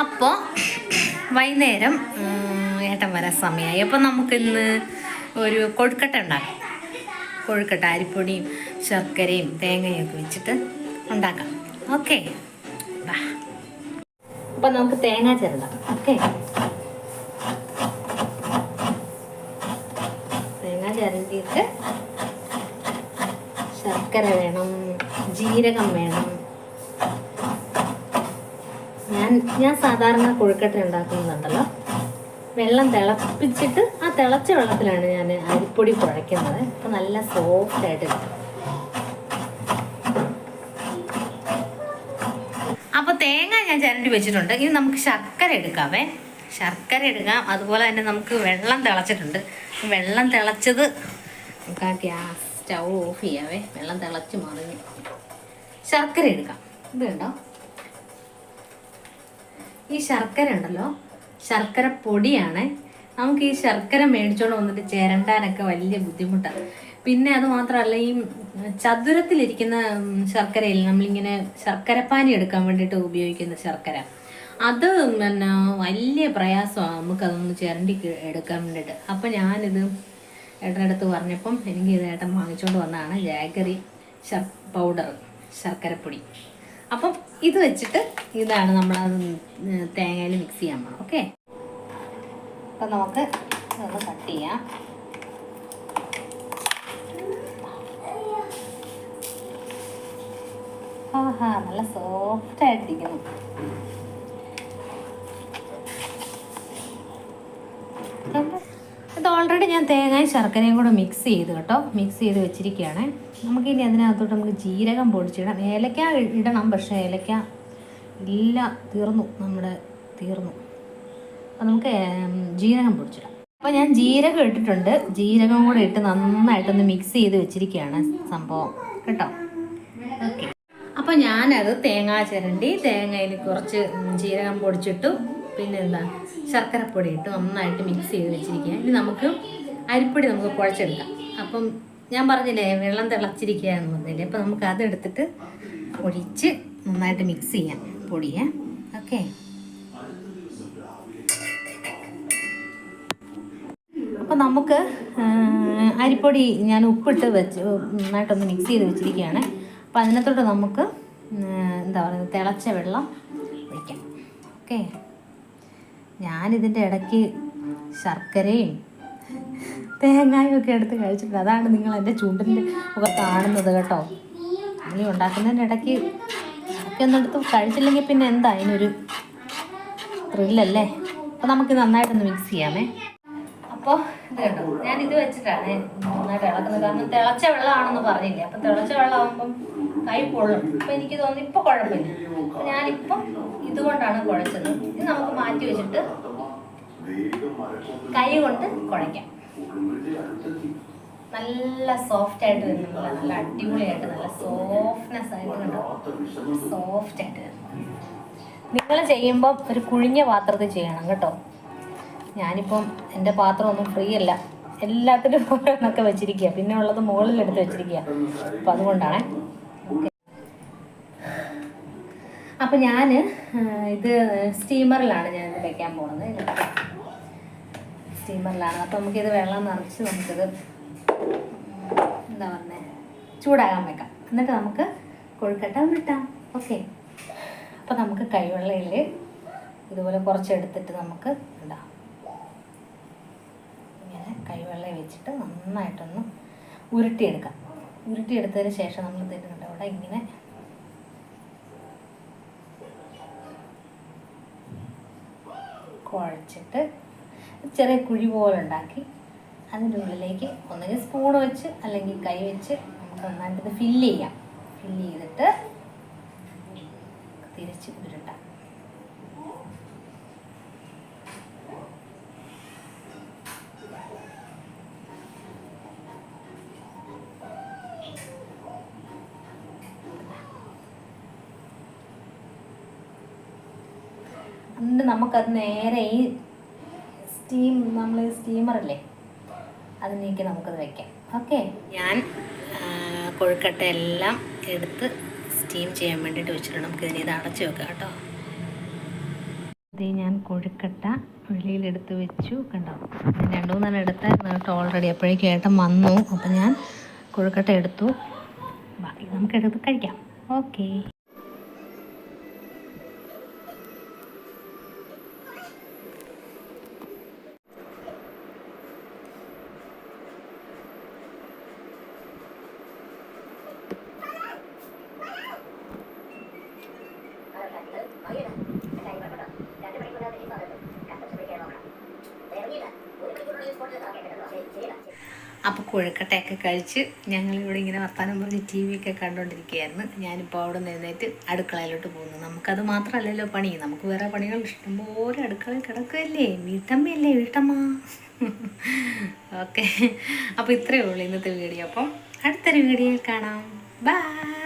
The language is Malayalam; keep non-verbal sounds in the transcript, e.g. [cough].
അപ്പോൾ വൈകുന്നേരം ഏട്ടൻ വരാൻ സമയമായി അപ്പോൾ നമുക്കിന്ന് ഒരു കൊഴുക്കട്ട ഉണ്ടാക്കാം. കൊഴുക്കട്ട അരിപ്പൊടിയും ശർക്കരയും തേങ്ങയും ഒക്കെ വെച്ചിട്ട് ഉണ്ടാക്കാം. ഓക്കെ? അപ്പം നമുക്ക് തേങ്ങ ചേർക്കാം ഓക്കെ? തേങ്ങ ചിരണ്ടിയിട്ട് ശർക്കര വേണം ജീരകം വേണം ഞാൻ ഞാൻ സാധാരണ കൊഴുക്കട്ട ഉണ്ടാക്കുന്നുണ്ടല്ലോ വെള്ളം തിളപ്പിച്ചിട്ട് ആ തിളച്ച വെള്ളത്തിലാണ് ഞാൻ അരിപ്പൊടി കുഴയ്ക്കുന്നത്. അപ്പം നല്ല സോഫ്റ്റ് ആയിട്ട് കിട്ടും. അപ്പോൾ തേങ്ങ ഞാൻ ചിരണ്ടി വെച്ചിട്ടുണ്ട്. ഇനി നമുക്ക് ശർക്കര എടുക്കാമേ ശർക്കര എടുക്കാം. അതുപോലെ തന്നെ നമുക്ക് വെള്ളം തിളച്ചിട്ടുണ്ട്. വെള്ളം തിളച്ചത് നമുക്ക് ആ ഗ്യാസ് സ്റ്റൗ ഓഫ് ചെയ്യാവേ. വെള്ളം തിളച്ച് മറിഞ്ഞു. ശർക്കര എടുക്കാം. ഇത് കണ്ടോ? ഈ ശർക്കര ഉണ്ടല്ലോ ശർക്കര പൊടിയാണ്. നമുക്ക് ഈ ശർക്കര മേടിച്ചോണ്ട് വന്നിട്ട് ചേരണ്ടാനൊക്കെ വലിയ ബുദ്ധിമുട്ടാണ് പിന്നെ അത് മാത്രമല്ല ഈ ചതുരത്തിലിരിക്കുന്ന ശർക്കരയിൽ നമ്മളിങ്ങനെ ശർക്കരപ്പാനി എടുക്കാൻ വേണ്ടിയിട്ട് ഉപയോഗിക്കുന്ന ശർക്കര. അത് പിന്നെ വലിയ പ്രയാസമാണ് നമുക്കതൊന്ന് ചിരണ്ടി എടുക്കാൻ വേണ്ടിയിട്ട്. അപ്പം ഞാനിത് ഏട്ടന്റെ അടുത്ത് പറഞ്ഞപ്പം എനിക്ക് ഇത് ഏട്ടൻ വാങ്ങിച്ചുകൊണ്ട് വന്നതാണ് ജാഗറി ശർ പൗഡർ ശർക്കരപ്പൊടി. അപ്പം ഇത് വെച്ചിട്ട് ഇതാണ് നമ്മൾ അത് തേങ്ങയിൽ മിക്സ് ചെയ്യാൻ പോകണം ഓക്കെ അപ്പം നമുക്ക് ഒന്ന് കട്ട് ചെയ്യാം. ആഹാ നല്ല സോഫ്റ്റ് ആയിട്ടിരിക്കുന്നു ഇത് ഓൾറെഡി ഞാൻ തേങ്ങയും ശർക്കരയും കൂടെ മിക്സ് ചെയ്ത് കേട്ടോ. മിക്സ് ചെയ്ത് വെച്ചിരിക്കുകയാണ്. നമുക്കിനി അതിനകത്തോട്ട് നമുക്ക് ജീരകം പൊടിച്ചിടാം. ഏലക്ക ഇടണം പക്ഷേ ഏലക്ക ഇല്ല തീർന്നു. നമ്മുടെ തീർന്നു. അപ്പം നമുക്ക് ജീരകം പൊടിച്ചിടാം. അപ്പോൾ ഞാൻ ജീരകം ഇട്ടിട്ടുണ്ട്. ജീരകം കൂടെ ഇട്ട് നന്നായിട്ടൊന്ന് മിക്സ് ചെയ്ത് വെച്ചിരിക്കുകയാണ് സംഭവം. കേട്ടോ? ഓക്കെ അപ്പോൾ ഞാനത് തേങ്ങാ ചിരണ്ടി തേങ്ങയിൽ കുറച്ച് ജീരകം പൊടിച്ചിട്ടു. പിന്നെ എന്താ ശർക്കരപ്പൊടി ഇട്ട് നന്നായിട്ട് മിക്സ് ചെയ്ത് വെച്ചിരിക്കുക ഇനി നമുക്ക് അരിപ്പൊടി നമുക്ക് കുഴച്ചെടുക്കാം. അപ്പം ഞാൻ പറഞ്ഞില്ലേ വെള്ളം തിളച്ചിരിക്കുക എന്ന് പറഞ്ഞില്ലേ അപ്പം നമുക്ക് അതെടുത്തിട്ട് ഒഴിച്ച് നന്നായിട്ട് മിക്സ് ചെയ്യാം പൊടിയെ. ഓക്കെ? അപ്പം നമുക്ക് അരിപ്പൊടി ഞാൻ ഉപ്പിട്ട് വെച്ച് നന്നായിട്ടൊന്ന് മിക്സ് ചെയ്ത് വെച്ചിരിക്കുകയാണ്. അപ്പം അതിനകത്തോട്ട് നമുക്ക് എന്താ പറയുക തിളച്ച വെള്ളം ഒഴിക്കാം. ഓക്കെ? ഞാനിതിന്റെ ഇടയ്ക്ക് ശർക്കരയും തേങ്ങായും ഒക്കെ എടുത്ത് കഴിച്ചിട്ടുണ്ട്. അതാണ് നിങ്ങൾ എന്റെ ചൂണ്ടിന്റെ ഒക്കെ കാണുന്നത് കേട്ടോ. ഇനി ഉണ്ടാക്കുന്നതിന്റെ ഇടയ്ക്ക് ഒക്കെ ഒന്നെടുത്ത് കഴിച്ചില്ലെങ്കിൽ പിന്നെ എന്താ അതിനൊരു ത്രില്ലല്ലേ അപ്പോൾ നമുക്ക് നന്നായിട്ടൊന്ന് മിക്സ് ചെയ്യാമേ. അപ്പോൾ ഞാൻ ഇത് വെച്ചിട്ടാണ് നന്നായിട്ട് ഇളക്കുന്നത്. കാരണം തിളച്ച വെള്ളമാണെന്ന് പറഞ്ഞില്ലേ. അപ്പം തിളച്ച വെള്ളമാകുമ്പം കൈ പൊള്ളും. അപ്പം എനിക്ക് തോന്നുന്നു ഇപ്പൊ കുഴപ്പമില്ല. അപ്പം ഞാനിപ്പം ഇതുകൊണ്ടാണ് കുഴച്ചത്. ഇത് നമുക്ക് മാറ്റി വെച്ചിട്ട് കൈ കൊണ്ട് കുഴയ്ക്കാം. നല്ല സോഫ്റ്റ് ആയിട്ട് വരുന്നു നല്ല അടിപൊളിയായിട്ട് നല്ല സോഫ്റ്റ്നെസ് ആയിട്ട് സോഫ്റ്റ് ആയിട്ട് വരുന്നു നിങ്ങൾ ചെയ്യുമ്പോൾ ഒരു കുഴിഞ്ഞ പാത്രത്തിൽ ചെയ്യണം കേട്ടോ. ഞാനിപ്പം എന്റെ പാത്രമൊന്നും ഫ്രീ അല്ല. എല്ലാത്തിലും ഓരോന്നൊക്കെ വെച്ചിരിക്കുക പിന്നെ ഉള്ളത് മുകളിൽ എടുത്ത് വെച്ചിരിക്കുക അപ്പം അതുകൊണ്ടാണ്. അപ്പം ഞാൻ ഇത് സ്റ്റീമറിലാണ് ഞാൻ ഇത് വെക്കാൻ പോകുന്നത്. സ്റ്റീമറിലാണ്. അപ്പം നമുക്കിത് വെള്ളം നിറച്ച് നമുക്കിത് എന്താ പറയുന്നത് ചൂടാകാൻ വെക്കാം. എന്നിട്ട് നമുക്ക് കൊഴുക്കട്ട വിട്ടാം ഓക്കെ. അപ്പം നമുക്ക് കൈവെള്ളയിൽ ഇതുപോലെ കുറച്ചെടുത്തിട്ട് നമുക്ക് ഇടാം ഇങ്ങനെ കൈവെള്ളം വെച്ചിട്ട് നന്നായിട്ടൊന്ന് ഉരുട്ടിയെടുക്കാം. ഉരുട്ടിയെടുത്തതിന് ശേഷം നമ്മൾ തരുന്നുണ്ട് അവിടെ ഇങ്ങനെ കുഴച്ചിട്ട് ചെറിയ കുഴി പോലെ ഉണ്ടാക്കി അതിന്റെ ഉള്ളിലേക്ക് ഒന്നുകിൽ സ്പൂൺ വെച്ച് അല്ലെങ്കിൽ കൈ വെച്ച് നമുക്ക് നന്നായിട്ട് ഫില്ല് ചെയ്യാം. ഫില്ല് ചെയ്തിട്ട് തിരിച്ച് ഉരുട്ടാം. എന്നിട്ട് നമുക്കത് നേരെ ഈ സ്റ്റീം നമ്മൾ സ്റ്റീമറല്ലേ? അതിലേക്ക് നമുക്കത് വെക്കാം. ഓക്കെ? ഞാൻ കൊഴുക്കട്ട എല്ലാം എടുത്ത് സ്റ്റീം ചെയ്യാൻ വേണ്ടിയിട്ട് വെച്ചിട്ടുണ്ട്. നമുക്ക് ഇതിനെ ഇത് അടച്ച് വെക്കാം കേട്ടോ. ഇത് ഞാൻ കൊഴുക്കട്ട വെളിയിലെടുത്ത് വെച്ചു കണ്ടോ? രണ്ടു മൂന്നെണ്ണം എടുത്തായിരുന്നു കേട്ടോ ഓൾറെഡി അപ്പോഴേക്കും ഏട്ടൻ വന്നു. അപ്പം ഞാൻ കൊഴുക്കട്ട എടുത്തു. ബാക്കി നമുക്കെടുത്ത് കഴിക്കാം. ഓക്കേ. അപ്പോൾ കൊഴുക്കട്ടയൊക്കെ കഴിച്ച് ഞങ്ങളിവിടെ ഇങ്ങനെ വർത്താനം പറഞ്ഞ് ടി വി ഒക്കെ കണ്ടുകൊണ്ടിരിക്കുകയായിരുന്നു ഞാനിപ്പോൾ അവിടെ നിന്ന് എഴുന്നേറ്റ് അടുക്കളയിലോട്ട് പോകുന്നു. നമുക്കത് മാത്രമല്ലല്ലോ പണി. നമുക്ക് വേറെ പണികൾ ഇഷ്ടംപോലെ അടുക്കളയിൽ കിടക്കുകയല്ലേ? വീട്ടമ്മയല്ലേ വീട്ടമ്മ? [laughs] ഓക്കെ. അപ്പോൾ ഇത്രയേ ഉള്ളൂ ഇന്നത്തെ വീഡിയോ. അപ്പം അടുത്തൊരു വീഡിയോയിൽ കാണാം. ബൈ